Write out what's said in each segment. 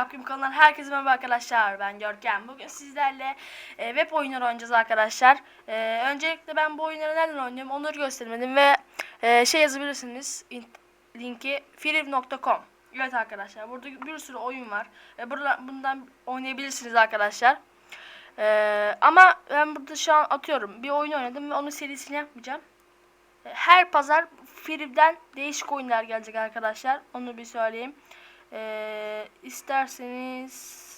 Yapayım kanalından herkese merhaba arkadaşlar. Ben Görkem. Bugün sizlerle e, web oyunları oynayacağız arkadaşlar. E, öncelikle ben bu oyunları nereden oynuyorum onları göstermedim ve e, şey yazabilirsiniz. in- linki freev.com Evet arkadaşlar burada bir sürü oyun var. E, burada, bundan oynayabilirsiniz arkadaşlar. E, ama ben burada şu an atıyorum bir oyun oynadım ve onun serisini yapmayacağım. E, Her pazar Free'den değişik oyunlar gelecek arkadaşlar. Onu bir söyleyeyim. Ee, isterseniz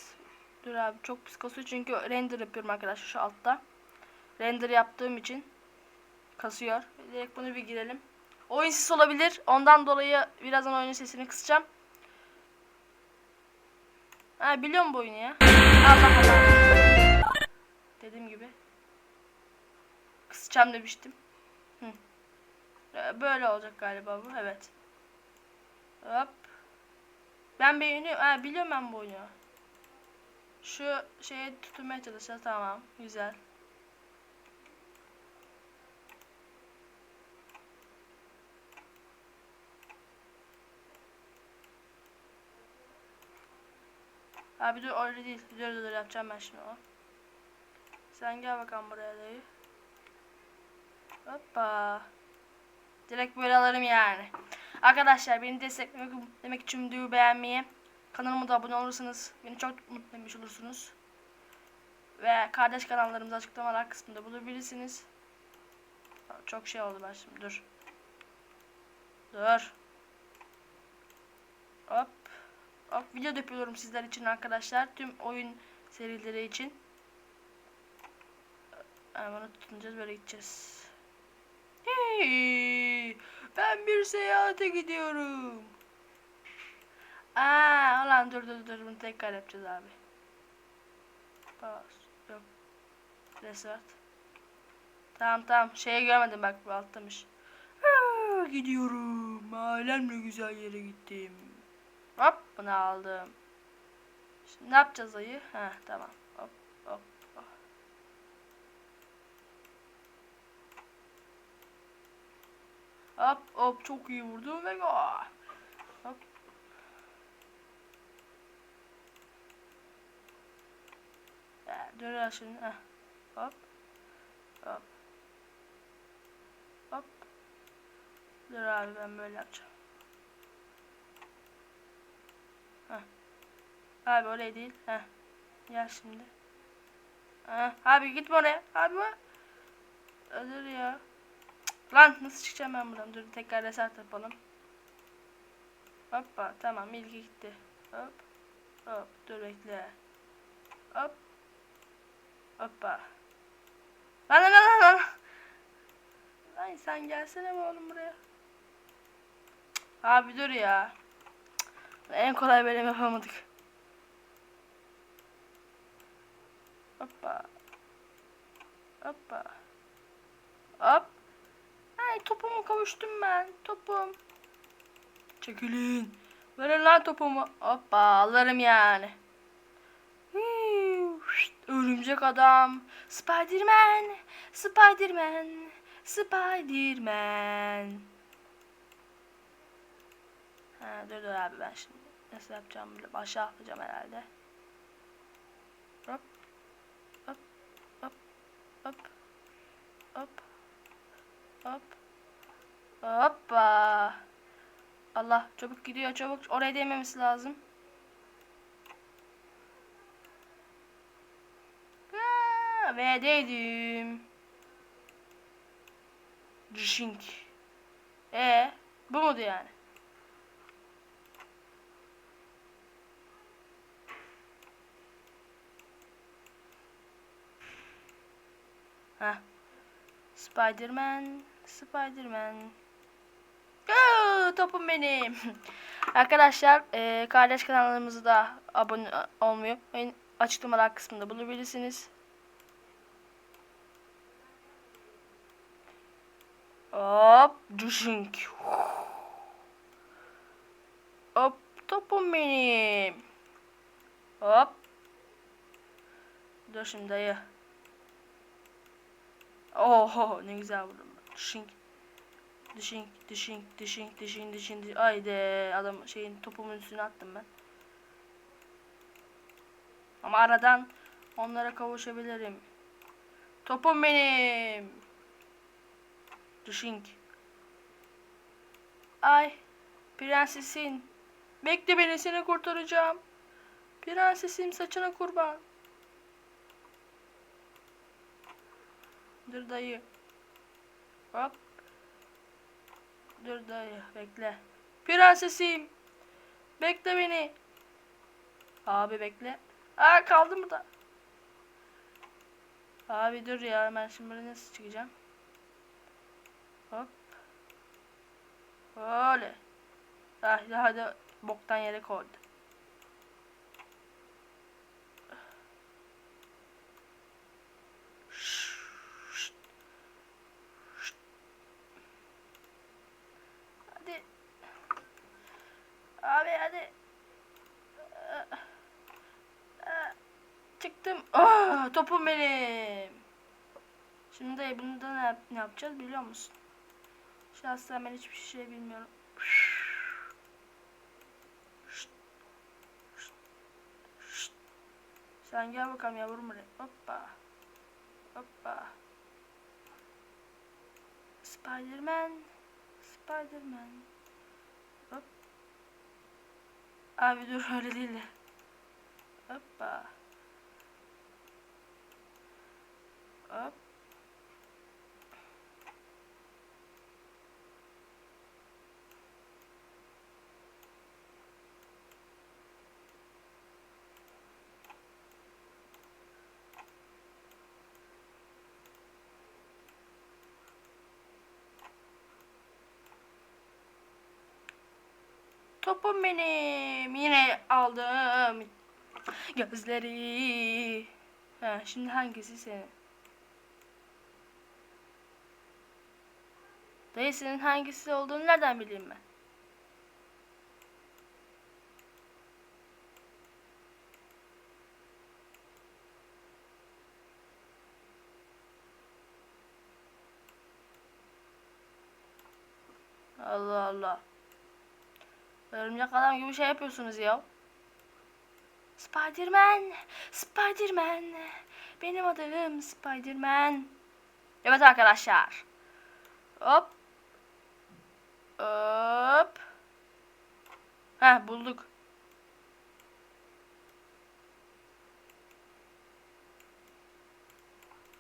dur abi çok pis kasıyor çünkü render yapıyorum arkadaşlar şu altta. Render yaptığım için kasıyor. Direkt bunu bir girelim. Oyun sesi olabilir. Ondan dolayı birazdan oyunun sesini kısacağım. Ha biliyorum bu oyunu ya. Allah Allah. Dediğim gibi. Kısacağım demiştim. Hı. Ee, Böyle olacak galiba bu. Evet. Hop. Ben beğeniyorum. Ha, biliyorum ben bu oyunu. Şu şeye tutunmaya çalışacağız. Tamam. Güzel. Abi dur öyle değil. Dur dur yapacağım ben şimdi o. Sen gel bakalım buraya dayı. Hoppa. Direkt böyle alırım yani. Arkadaşlar beni desteklemek için videoyu beğenmeyi, kanalıma da abone olursanız beni çok mutlu etmiş olursunuz. Ve kardeş kanallarımızı açıklamalar kısmında bulabilirsiniz. Çok şey oldu ben şimdi dur. Dur. Hop. Hop video yapıyorum sizler için arkadaşlar. Tüm oyun serileri için. Hemen tutunacağız böyle gideceğiz. Hey, ben bir seyahate gidiyorum. Aa, ulan dur dur dur bunu tekrar yapacağız abi. Pause. Yok. Restart. Tamam tamam. Şeyi görmedim bak bu alttamış. Aa, gidiyorum. Ailemle güzel yere gittim. Hop bunu aldım. Şimdi ne yapacağız ayı? Ha tamam. Hop hop. Hop. Hop çok iyi vurdum ve gol. Hop. Ya, dur şimdi. Heh. Hop. Hop. Hop. Dur abi ben böyle yapacağım. Heh. Abi oraya değil. Heh. Gel şimdi. Heh. Abi gitme oraya. Abi. Dur ya. Lan nasıl çıkacağım ben buradan? Dur tekrar reset yapalım. Hoppa tamam ilgi gitti. Hop. Hop dur bekle. Hop. Hoppa. Lan lan lan lan. Lan sen gelsene oğlum buraya. Abi dur ya. En kolay bölüm yapamadık. Hoppa. Hoppa. Hop. Ay topumu kavuştum ben. Topum. Çekilin. Verin lan topumu. Hoppa alırım yani. Örümcek adam. Spiderman. Spiderman. Spiderman. Ha, dur dur abi ben şimdi nasıl yapacağım böyle aşağı atacağım herhalde. Hop. Hop. Hop. Hop. Hop. Hop. Hoppa. Allah çabuk gidiyor çabuk. Oraya değmemesi lazım. Aa, Ve değdim. Dışink. E bu muydu yani? Heh. Spiderman, Spiderman. Topum benim. Arkadaşlar e, kardeş kanallarımızı da abone olmuyor. Açıklamalar kısmında bulabilirsiniz. Hop, düşünk. Hop, topum benim. Hop. Dur şimdi dayı. Oho ne güzel vurdum. Düşünk. Düşünk, düşünk, düşünk, düşünk, düşünk. düşünk. Haydi adam şeyin topumun üstüne attım ben. Ama aradan onlara kavuşabilirim. Topum benim. Düşink. Ay. Prensesin. Bekle beni seni kurtaracağım. Prensesim saçına kurban. Dur dayı. Hop. Dur dayı bekle. Prensesim. Bekle beni. Abi bekle. Aa kaldım burada. Abi dur ya ben şimdi buraya nasıl çıkacağım? Hop. Öyle. Ah hadi boktan yere koydu. Hadi. Abi hadi. Çıktım. Ah, topum benim. Şimdi de bunda ne, yap- ne yapacağız biliyor musun? Şahsen ben hiçbir şey bilmiyorum. Sen gel bakalım yavrum buraya. Hoppa. Hoppa. Spiderman. Spiderman. Hop. Abi dur öyle değil de. Hoppa. Hop. Topum benim. Yine aldım. Gözleri. Ha, şimdi hangisi senin? Dayı senin hangisi olduğunu nereden bileyim ben? Allah Allah. Örümcek adam gibi şey yapıyorsunuz ya. Spiderman, Spiderman. Benim adım Spiderman. Evet arkadaşlar. Hop. Hop. Heh bulduk.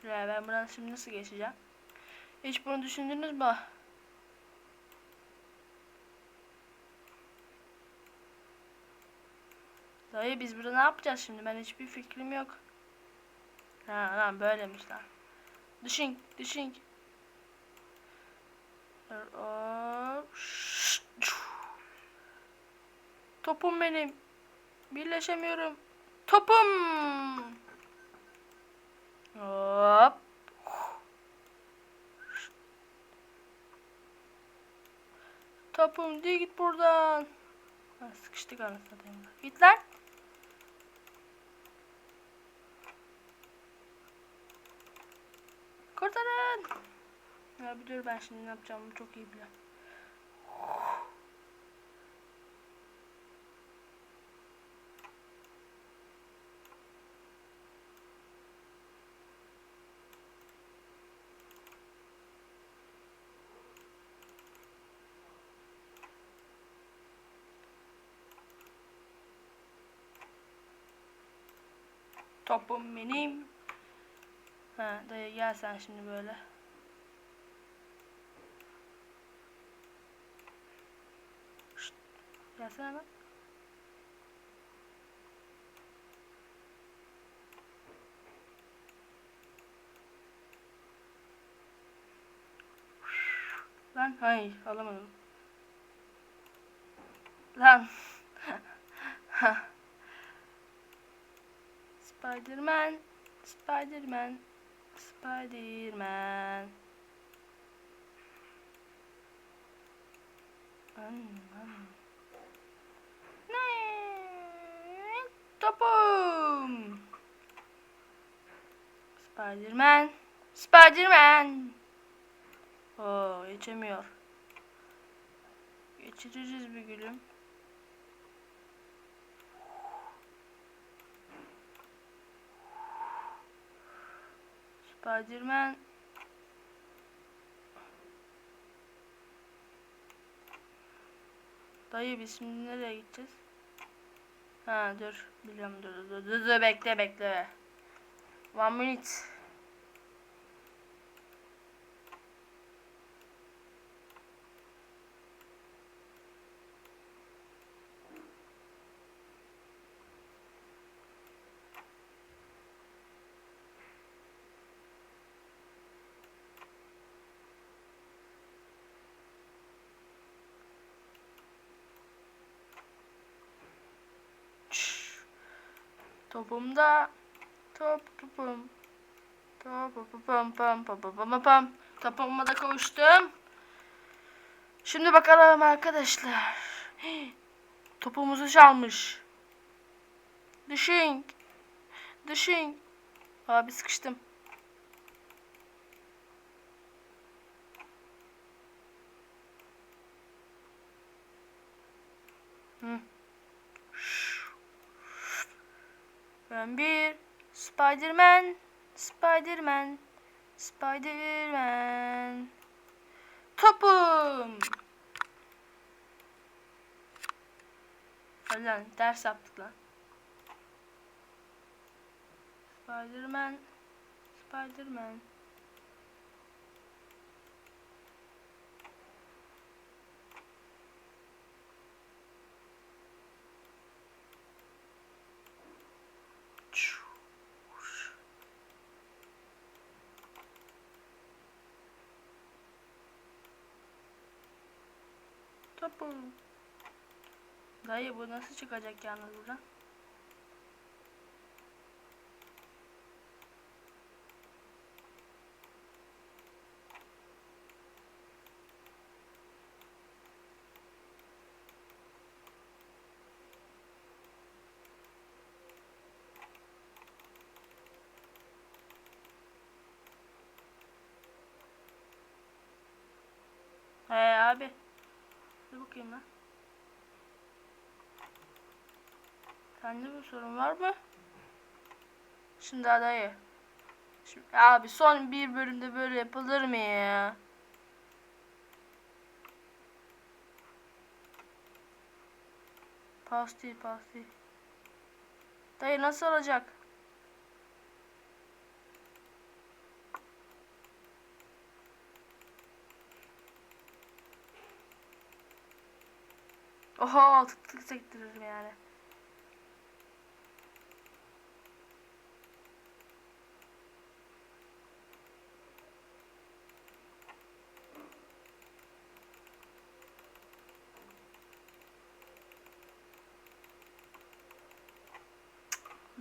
Ya ben buradan şimdi nasıl geçeceğim? Hiç bunu düşündünüz mü? Dayı biz burada ne yapacağız şimdi? Ben hiçbir fikrim yok. Ha lan böylemiş lan. Düşün, düşün. Topum benim. Birleşemiyorum. Topum. Hop. Topum diye git buradan. Ha, sıkıştık anasını. Git lan. Kurtarın. Ya bir dur ben şimdi ne yapacağımı çok iyi biliyorum. Topum benim. Ha dayı gel sen şimdi böyle. Gelsene lan. Lan hayır alamadım. Lan. Spiderman. Spiderman. Spiderman. An, Topum. Spiderman. Spiderman. Oo geçemiyor. Geçireceğiz bir gülüm. Spiderman. Dayı biz şimdi nereye gideceğiz? Ha dur biliyorum dur dur dur, dur, bekle bekle. One minute. Topumda topum topum pam pam pam pam pam topuma da kavuştum. Şimdi bakalım arkadaşlar. Topumuzu çalmış. Düşün. Düşün. Abi sıkıştım. Hı. Ben bir Spiderman, Spiderman, Spiderman. Topum. Lan ders yaptık lan. Spiderman, Spiderman. Topum. Dayı bu nasıl çıkacak yalnız buradan? He abi. Bakayım lan. Sende bir sorun var mı? Şimdi adayı. Şimdi, abi son bir bölümde böyle yapılır mı ya? Pas değil pas değil. Dayı nasıl olacak? Oha tık tık sektiririm yani.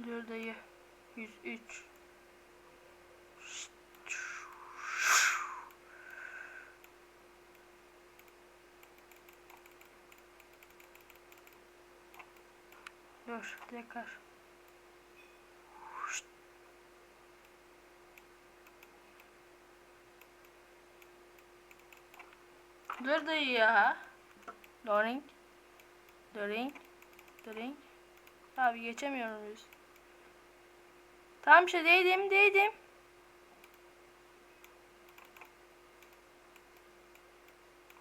Dur dayı. 103. Dur tekrar. Dur ya. Doring. Doring. Doring. Abi geçemiyorum biz. Tamam işte değdim değdim.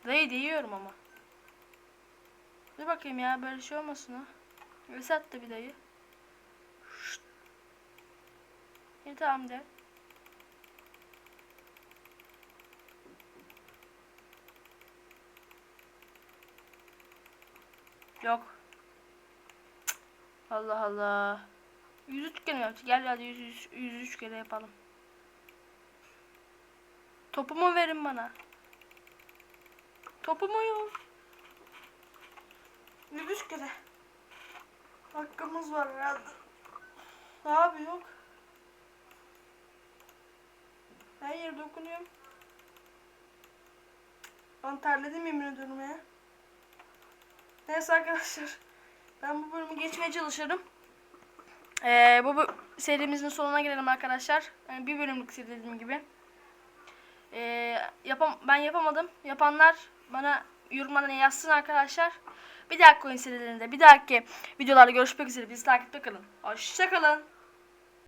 Dayı değiyorum ama. Dur bakayım ya böyle şey olmasın ha. Esat da bir dayı. Şşt. İyi tamam de. Yok. Cık. Allah Allah. 103 kere mi yaptık? Gel hadi 103, 103 kere yapalım. Topumu verin bana. Topumu yok. 103 kere. Hakkımız var herhalde. Abi yok. Her yere dokunuyorum. Ben terledim yemin ediyorum ya. Neyse arkadaşlar. Ben bu bölümü geçmeye çalışırım. Ee, bu, bu serimizin sonuna gelelim arkadaşlar. Yani bir bölümlük seri dediğim gibi. Ee, yapam ben yapamadım. Yapanlar bana yorumlarına yazsın arkadaşlar. Bir dahaki oyun serilerinde, bir dahaki videolarda görüşmek üzere. Bizi takipte kalın. Hoşçakalın.